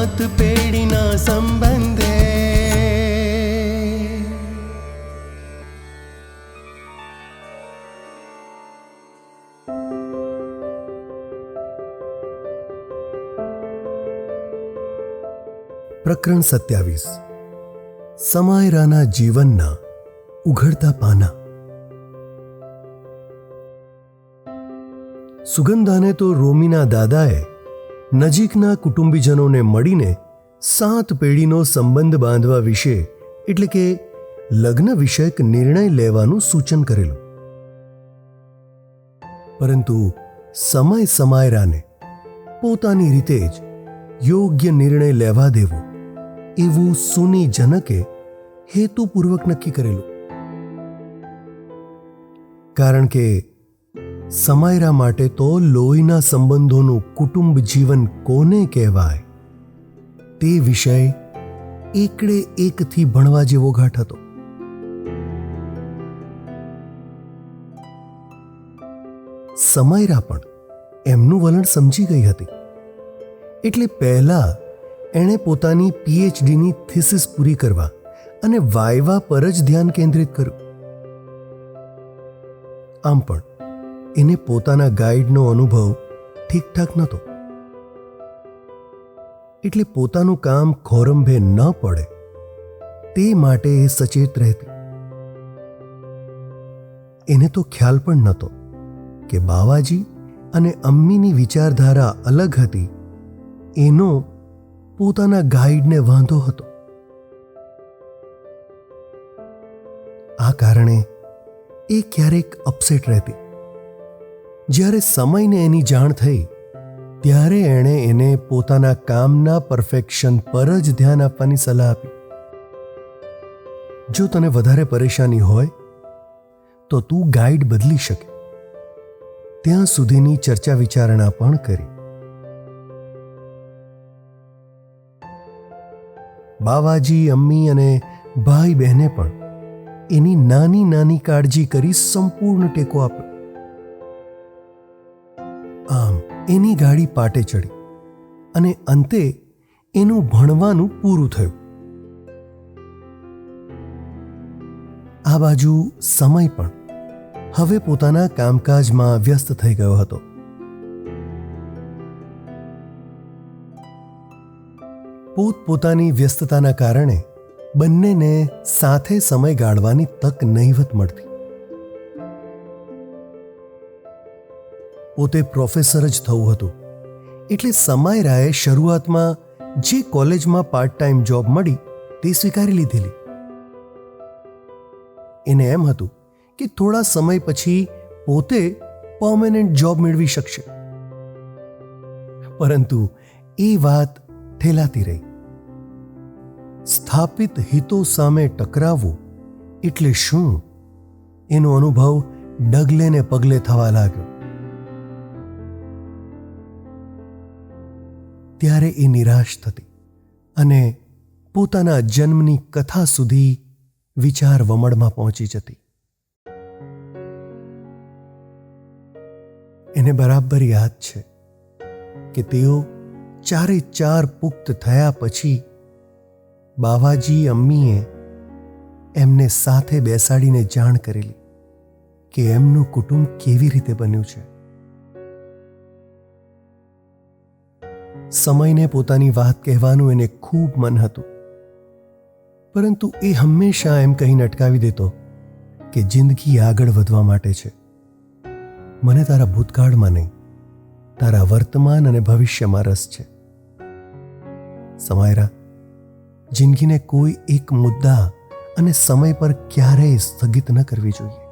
સાત પેઢીના સંબંધે પ્રકરણ સત્યાવીસ સમાયરાના જીવનના ઉઘડતા પાના સુગંધાને તો રોમીના દાદાએ નજીકના કુટુંબીજનોને મળીને સાત પેઢીનો સંબંધ બાંધવા વિશે, એટલે કે લગ્ન વિષયક નિર્ણય લેવાનું સૂચન કરેલું. પરંતુ સમય સમાયરાને પોતાની રીતે જ યોગ્ય નિર્ણય લેવા દેવો, એવું સુની જનકે હેતુપૂર્વક નક્કી કરેલું. કારણ કે સમાયરા માટે તો લોહીના સંબંધોનું કુટુંબ જીવન કોને કહેવાય? તે વિષય એકડે એકથી ભણવા જેવો ઘાટ હતો. સમાયરા પણ એમનું વલણ સમજી ગઈ હતી. એટલે પહેલા એણે પોતાની પીએચડીની થિસિસ પૂરી કરવા અને વાયવા પર જ ધ્યાન કેન્દ્રિત કર્યું. આમ પણ એને પોતાના ગાઈડનો અનુભવ ઠીકઠાક નહોતો. એટલે પોતાનું કામ ખોરંભે ન પડે, તે માટે એ સચેત રહેતી. એને તો ખ્યાલ પણ નહોતો કે બાવાજી અને અમ્મીની વિચારધારા અલગ હતી, એનો પોતાના ગાઈડને વાંધો હતો. આ કારણે એ ક્યારેક અપસેટ રહેતી. જ્યારે સમયને એની જાણ થઈ, ત્યારે એણે એને પોતાના કામના પરફેક્શન પર જ ધ્યાન આપવાની સલાહ આપી. જો તને વધારે પરેશાની હોય, તો તું ગાઈડ બદલી શકે. ત્યાં સુધીની ચર્ચા વિચારણા પણ કરી. બાવાજી, અમ્મી અને ભાઈ બહેને પણ એની નાની નાની કાળજી કરી સંપૂર્ણ ટેકો આપ્યો. આમ એની ગાડી પાટે ચડી અને અંતે એનું ભણવાનું પૂરું થયું. આ બાજુ સમય પણ હવે પોતાના કામકાજમાં વ્યસ્ત થઈ ગયો હતો. પોતપોતાની વ્યસ્તતાના કારણે બંનેને સાથે સમય ગાળવાની તક નહીવત મળતી. પોતે પ્રોફેસર જ થવું હતું. એટલે સમાયરાએ શરૂઆતમાં જે કોલેજમાં પાર્ટ ટાઈમ જોબ મળી તે સ્વીકારી લીધેલી. એને એમ હતું કે થોડા સમય પછી પોતે પર્મનન્ટ જોબ મેળવી શકશે. પરંતુ એ વાત ઠેલાતી રહી. સ્થાપિત હિતો સામે ટકરાવવું એટલે શું? એનો અનુભવ ડગલે ને પગલે થવા લાગ્યો. ત્યારે એ નિરાશ થતી અને પોતાના જન્મની કથા સુધી વિચાર વમળમાં પહોંચી જતી. એને બરાબર યાદ છે કે તેઓ ચારે ચાર પુખ્ત થયા પછી બાવાજી અમ્મીએ એમને સાથે બેસાડીને જાણ કરેલી કે એમનું કુટુંબ કેવી રીતે બન્યું છે. સમયને પોતાની વાત કહેવાનું એને ખૂબ મન હતું. પરંતુ એ હંમેશા એમ કહીને અટકાવી દેતો કે જિંદગી આગળ વધવા માટે છે. મને તારા ભૂતકાળમાં નહીં, તારા વર્તમાન અને ભવિષ્યમાં રસ છે. સમાયરા, જિંદગીને કોઈ એક મુદ્દા અને સમય પર ક્યારેય સ્થગિત ન કરવી જોઈએ.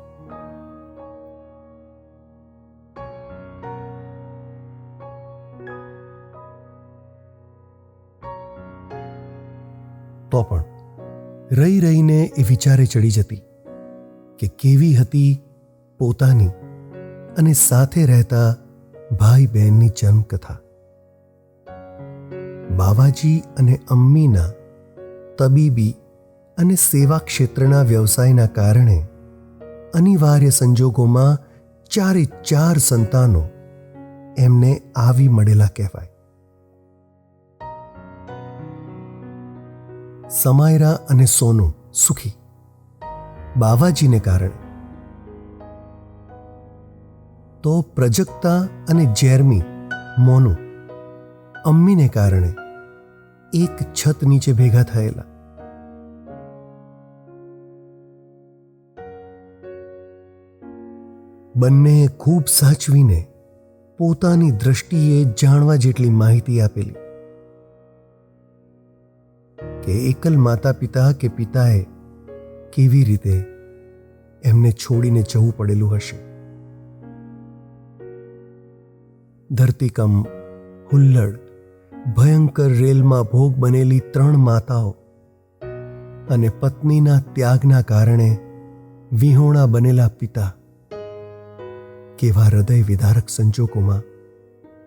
તો પણ રહી રહીને એ વિચારે ચડી જતી કે કેવી હતી પોતાની અને સાથે રહેતા ભાઈ બહેનની જન્મકથા. બાવાજી અને અમ્મીના તબીબી અને સેવા ક્ષેત્રના વ્યવસાયના કારણે અનિવાર્ય સંજોગોમાં ચારે ચાર સંતાનો એમને આવી મળેલા કહેવાય. સમાયરા અને સોનું સુખી. બાવાજીને કારણે. તો પ્રજક્તા અને જેરમી, મોનું, અમ્મીને કારણે એક છત નીચે ભેગા થયેલા. બંનેએ ખૂબ સાચવીને પોતાની દ્રષ્ટિએ જાણવા જેટલી માહિતી આપેલી. કે એકલ માતા પિતા કે પિતાએ કેવી રીતે એમને છોડીને જવું પડેલું હશે? ધરતીકંપ, હુલ્લડ, ભયંકર રેલમાં ભોગ બનેલી ત્રણ માતાઓ અને પત્નીના ત્યાગના કારણે વિહોણા બનેલા પિતા કેવા હૃદય વિદારક સંજોગોમાં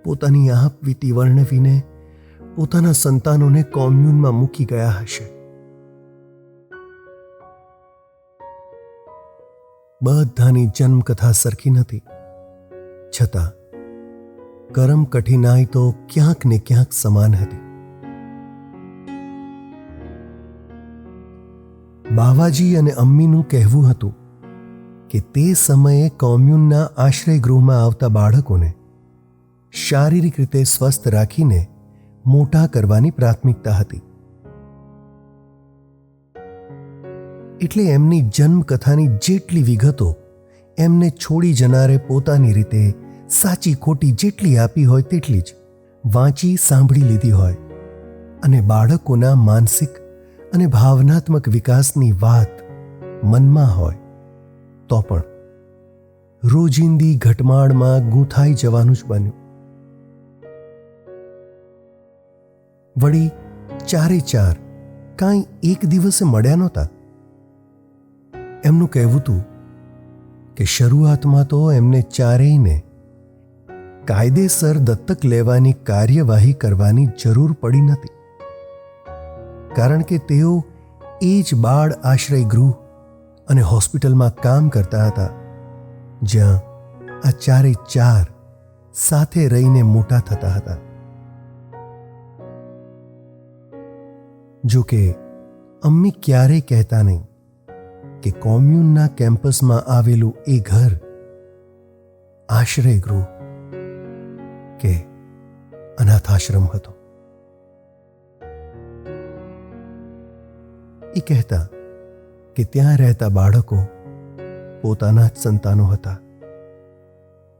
પોતાની આપ વીતી વર્ણવીને પોતાના સંતાનોને કોમ્યુનમાં મૂકી ગયા હશે. બધાની જન્મકથા સરખી નથી. છતાં, કરમ કઠિનાઈ તો ક્યાંક ને ક્યાંક સમાન હતી. બાવાજી અને અમ્મીનું કહેવું હતું કે તે સમયે કોમ્યુનના આશ્રયગૃહમાં આવતા બાળકોને શારીરિક રીતે સ્વસ્થ રાખીને મોટા કરવાની પ્રાથમિકતા હતી. એટલે એમની જન્મકથાની જેટલી વિગતો એમને છોડી જનારે પોતાની રીતે સાચી ખોટી જેટલી આપી હોય તેટલી જ વાંચી સાંભળી લીધી હોય અને બાળકોના માનસિક અને ભાવનાત્મક વિકાસની વાત મનમાં હોય તો પણ રોજિંદી ઘટમાળમાં ગૂંથાઈ જવાનું જ બન્યું. વળી ચારે ચાર કાંઈ એક દિવસે મળ્યા નહોતા. એમનું કહેવું હતું કે શરૂઆતમાં તો એમને ચારેયને કાયદેસર દત્તક લેવાની કાર્યવાહી કરવાની જરૂર પડી નથી કારણ કે તેઓ એ જ બાળ આશ્રય ગૃહ અને હોસ્પિટલમાં કામ કરતા હતા, જ્યાં આ ચારે ચાર સાથે રહીને મોટા થતા હતા. જો કે અમ્મી ક્યારેય કહેતા નહીં કે કોમ્યુનના કેમ્પસમાં આવેલું એ ઘર આશ્રય ગૃહ કે અનાથાશ્રમ હતો. એ કહેતા કે ત્યાં રહેતા બાળકો પોતાના જ સંતાનો હતા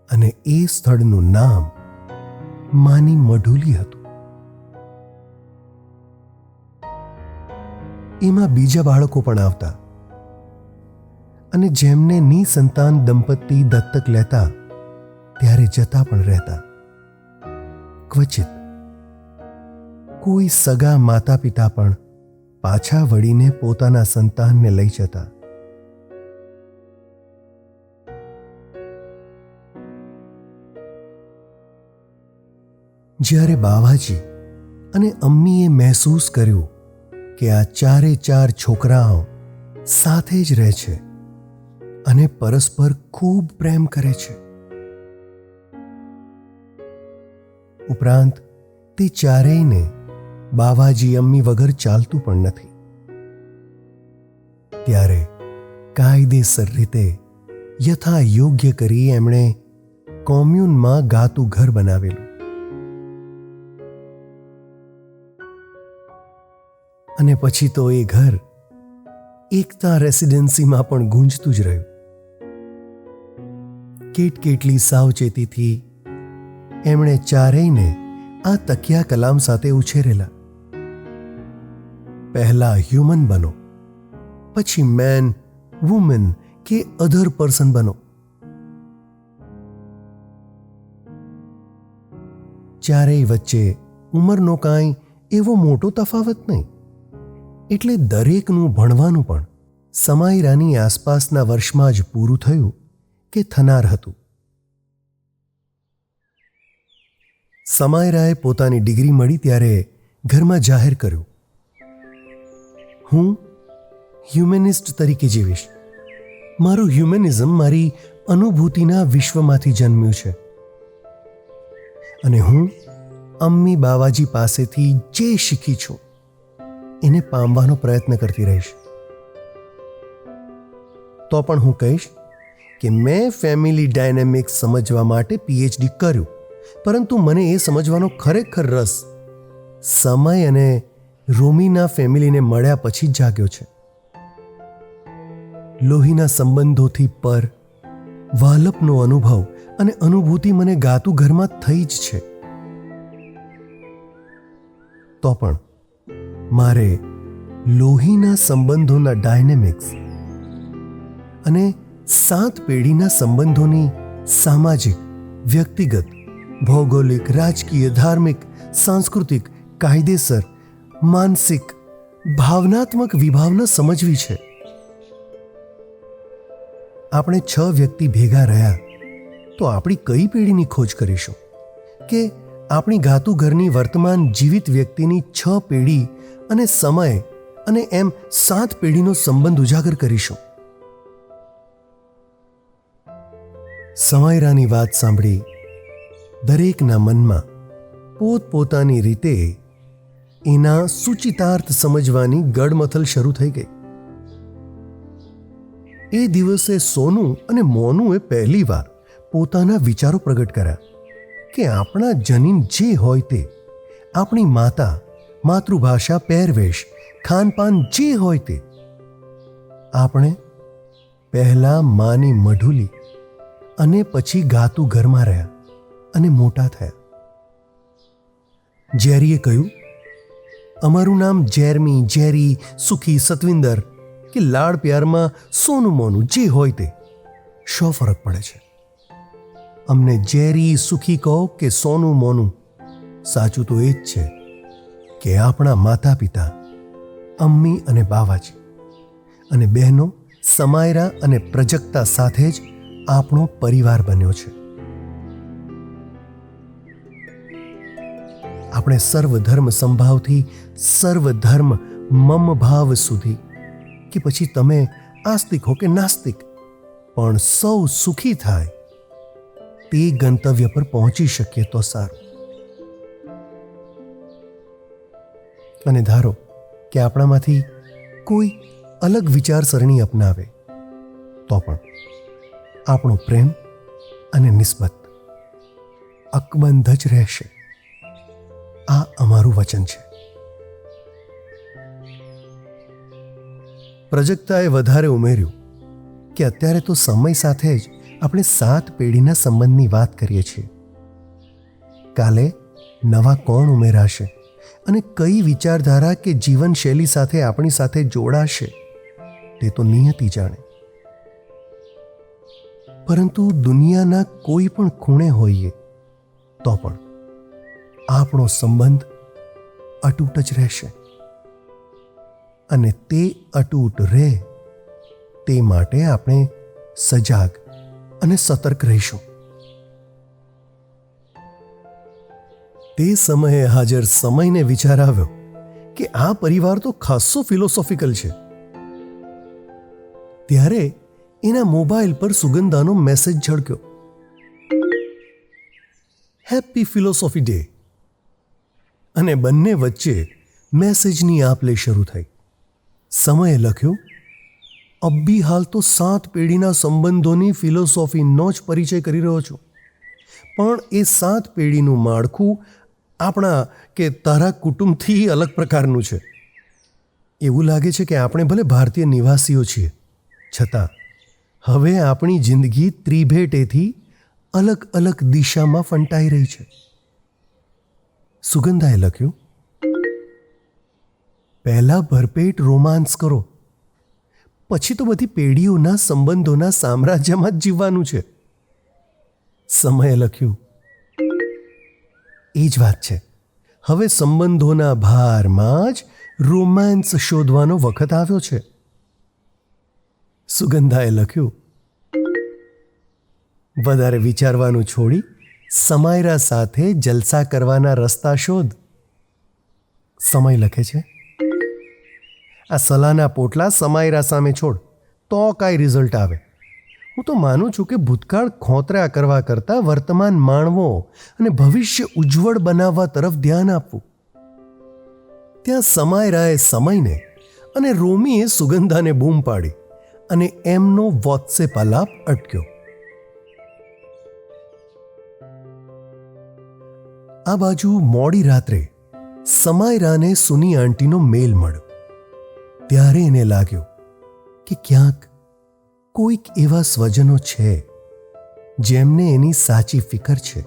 અને એ સ્થળનું નામ માની મઢુલી હતું. એમાં બીજા બાળકો પણ આવતા. અને જેમને નિસંતાન દંપતી દત્તક લેતા, ત્યારે જતા પણ રહેતા. ક્વચિત. કોઈ સગા માતા પિતા પણ પાછા વળીને પોતાના સંતાનને લઈ જતા. જ્યારે બાવાજી અને અમ્મીએ મહેસૂસ કર્યું કે આ ચારે ચાર છોકરાઓ સાથે જ રહે છે અને પરસ્પર ખૂબ પ્રેમ કરે છે. ઉપરાંત, તે ચારેયને બાવાજી અમ્મી વગર ચાલતું પણ નથી. ત્યારે કાયદેસર રીતે યથા યોગ્ય કરી એમણે કોમ્યુનમાં ગાતું ઘર બનાવેલું. અને પછી તો એ ઘર એકતા રેસિડેન્સીમાં પણ ગુંજતું જ રહ્યું. કેટ કેટલી સાવચેતીથી એમણે ચારેયને આ તકિયા કલામ સાથે ઉછેરેલા. પહેલા હ્યુમન બનો, પછી મેન, વુમેન કે અધર પર્સન બનો. ચારેય વચ્ચે ઉંમરનો કાંઈ એવો મોટો તફાવત નહીં. એટલે દરેકનું ભણવાનું પણ સમાયરાની આસપાસના વર્ષમાં જ પૂરું થયું કે થનાર હતું. સમાયરાએ પોતાની ડિગ્રી મળી ત્યારે ઘરમાં જાહેર કર્યું. હું હ્યુમેનિસ્ટ તરીકે જીવીશ. મારું હ્યુમેનિઝમ મારી અનુભૂતિના વિશ્વમાંથી જન્મ્યું છે. અને હું અમ્મી બાવાજી પાસેથી જે શીખી છું એને પામવાનો પ્રયત્ન કરતી રહીશ. તો પણ હું કહીશ કે મેં ફેમિલી ડાયનેમિક્સ સમજવા માટે પીએચડી કર્યું, પરંતુ મને એ સમજવાનો ખરેખર રસ સમય અને રોમીના ફેમિલીને મળ્યા પછી જાગ્યો છે. લોહીના સંબંધોથી પર, વાલપનો અનુભવ અને અનુભૂતિ મને ગાતું ઘરમાં થઈ જ છે. તો પણ મારે લોહીના સંબંધોના ડાયનેમિક્સ અને સાત પેઢીના સંબંધોની સામાજિક, વ્યક્તિગત, ભૌગોલિક, રાજકીય, ધાર્મિક, સાંસ્કૃતિક, કાયદેસર, માનસિક, ભાવનાત્મક વિભાવના સમજવી છે. આપણે છ વ્યક્તિ ભેગા રહ્યા તો આપણી કઈ પેઢીની ખોજ કરીશું? કે આપણી ગાતુ ઘરની વર્તમાન જીવિત વ્યક્તિની છ પેઢી અને સમય અને એમ સાત પેઢીનો સંબંધ ઉજાગર કરીશું. સમાયરાની વાત સાંભળી દરેકના મનમાં પોતપોતાની રીતે એના સૂચિતાર્થ સમજવાની ગડમથલ શરૂ થઈ ગઈ. એ દિવસે સોનું અને મોનુએ પહેલીવાર પોતાના વિચારો પ્રગટ કર્યા કે આપણા જનીન જે હોય તે આપણી માતા માતૃભાષા પહેરવેશ, ખાનપાન જે હોય તે. આપણે પહેલા માની મઢુલી અને પછી ગાતું ઘરમાં રહ્યા અને મોટા થયા. જેરીએ કહ્યું, અમારું નામ જેરમી જેરી સુખી સતવિંદર કે લાડ પ્યારમાં સોનું મોનું જે હોય તે. શો ફરક પડે છે? અમને જેરી સુખી કહો કે સોનું મોનું? સાચું તો એ જ છે. કે આપણા માતા પિતા અમ્મી અને બાવાજી અને બહેનો સમાયરા અને પ્રજક્તા સાથે જ આપણો પરિવાર બન્યો છે. આપણે સર્વધર્મ સંભાવથી સર્વધર્મ મમ ભાવ સુધી કે પછી તમે આસ્તિક હો કે નાસ્તિક, પણ સૌ સુખી થાય તે ગંતવ્ય પર પહોંચી શકીએ તો સારું. અને ધારો કે આપણામાંથી કોઈ અલગ વિચારસરણી અપનાવે, તો પણ આપણો પ્રેમ અને નિસ્બત અકબંધ જ રહેશે. આ અમારું વચન છે. પ્રજક્તાએ વધારે ઉમેર્યું કે અત્યારે તો સમય સાથે જ આપણે સાત પેઢીના સંબંધની વાત કરીએ છીએ. કાલે નવા કોણ ઉમેરાશે? અને કઈ વિચારધારા કે જીવનશૈલી સાથે આપણી સાથે જોડાશે તે તો નિયતિ જાણે. પરંતુ દુનિયાના કોઈ પણ ખૂણે હોઈએ, તો પણ આપણો સંબંધ અતૂટ જ રહેશે. અને તે અતૂટ રહે તે માટે આપણે સજાગ અને સતર્ક રહીશું. તે સમયે હાજર સમયને વિચાર આવ્યો કે આ પરિવાર તો ખાસ્સો ફિલોસોફિકલ છે. ત્યારે એના મોબાઈલ પર સુગંધાનો મેસેજ ઝળક્યો. હેપી ફિલોસોફી ડે અને બંને વચ્ચે મેસેજની આપ લે શરૂ થઈ. સમયે લખ્યું અબ્બી હાલ તો સાત પેઢીના સંબંધોની ફિલોસોફીનો જ પરિચય કરી રહ્યો છું. પણ એ સાત પેઢીનું માળખું આપણા કે તારા કુટુંબથી અલગ પ્રકારનું છે. એવું લાગે છે કે આપણે ભલે ભારતીય નિવાસીઓ છીએ, છતાં હવે આપણી જિંદગી ત્રિભેટેથી અલગ અલગ દિશામાં ફંટાઈ રહી છે. સુગંધાએ લખ્યું, પહેલાં ભરપેટ રોમાન્સ કરો, પછી તો બધી પેઢીઓના સંબંધોના સામ્રાજ્યમાં જ જીવવાનું છે. સમયે લખ્યું એ જ વાત છે. હવે સંબંધોના ભારમાં જ રોમાન્સ શોધવાનો વખત આવ્યો છે. સુગંધાએ લખ્યું, વધારે વિચારવાનું છોડી સમાયરા સાથે જલસા કરવાના રસ્તા શોધ. સમય લખે છે. આ સલાહના પોટલા સમાયરા સામે છોડ, તો કાંઈ રિઝલ્ટ આવે. હું તો માનું છું કે ભૂતકાળ ખોતરા કરવા કરતાં વર્તમાન માણવો અને ભવિષ્ય ઉજ્જવળ બનાવવા તરફ ધ્યાન આપવું. ત્યાં સમાયરાએ સમયને અને રોમીએ સુગંધાને બૂમ પાડી અને એમનો વોટ્સએપ આલાપ અટક્યો. આ બાજુ મોડી રાત્રે સમાયરાને સુની આંટીનો મેલ મળ્યો. ત્યારે એને લાગ્યું કે ક્યાંક કોઈક એવા સ્વજનો છે જેમને એની સાચી ફિકર છે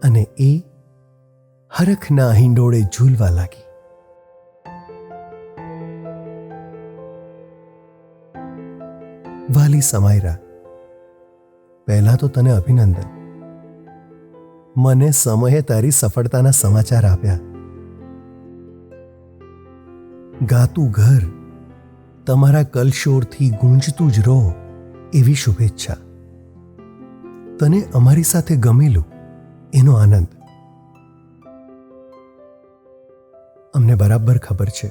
અને એ હરખના હિંડોળે ઝૂલવા લાગી. વાલી સમાયરા, પહેલા તો તને અભિનંદન. મને સમયે તારી સફળતાના સમાચાર આપ્યા. ગાતું ઘર તમારા કલશોરથી ગુંજતું જ રહો એવી શુભેચ્છા. તને અમારી સાથે ગમેલું એનો આનંદ. અમને બરાબર ખબર છે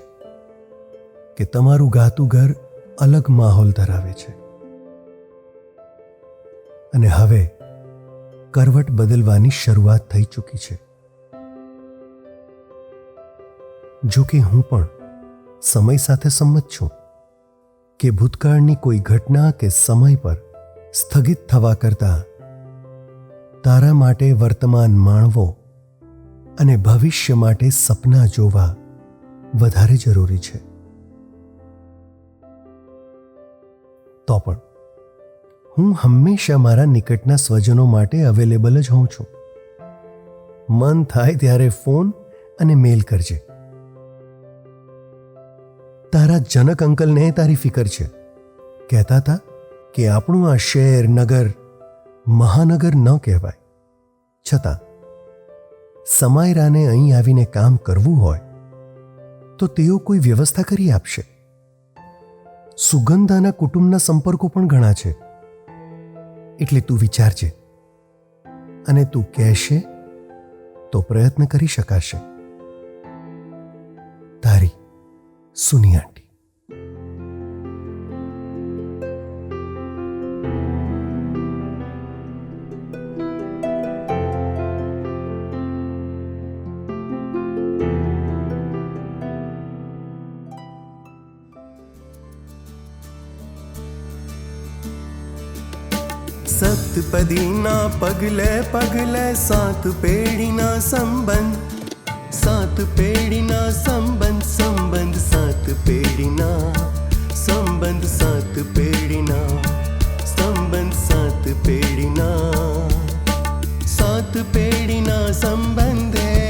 કે તમારું ગાતું ઘર અલગ માહોલ ધરાવે છે. અને હવે કરવટ બદલવાની શરૂઆત થઈ ચૂકી છે. જો કે હું પણ સમય સાથે સંમત છું. કે ભૂતકાળની કોઈ ઘટના કે સમય પર સ્થગિત થવા કરતાં તારા માટે વર્તમાન માણવો અને ભવિષ્ય માટે સપના જોવા વધારે જરૂરી છે. તો પણ, હું હંમેશા મારા નિકટના સ્વજનો માટે અવેલેબલ જ હોઉં છું. મન થાય ત્યારે ફોન અને મેલ કરજે. તારા જનક અંકલને તારી ફિકર છે. કહેતા હતા કે આપણું આ શહેર, નગર, મહાનગર ન કહેવાય. છતાં, સમાયરાને અહીં આવીને કામ કરવું હોય, તો તેઓ કોઈ વ્યવસ્થા કરી આપશે. સુગંધાના કુટુંબના સંપર્કો પણ ઘણા છે. એટલે તું વિચારજે. અને તું કહેશે, તો પ્રયત્ન કરી શકાશે. તારી સુની આંટી સતપદીના પગલે પગલે સાત પેઢીના સંબંધ સાત પેઢીના સંબંધ સંબંધ સાત પેઢીના સંબંધ સાત પેઢીના સંબંધ સાત પેઢીના સાત પેઢીના સંબંધ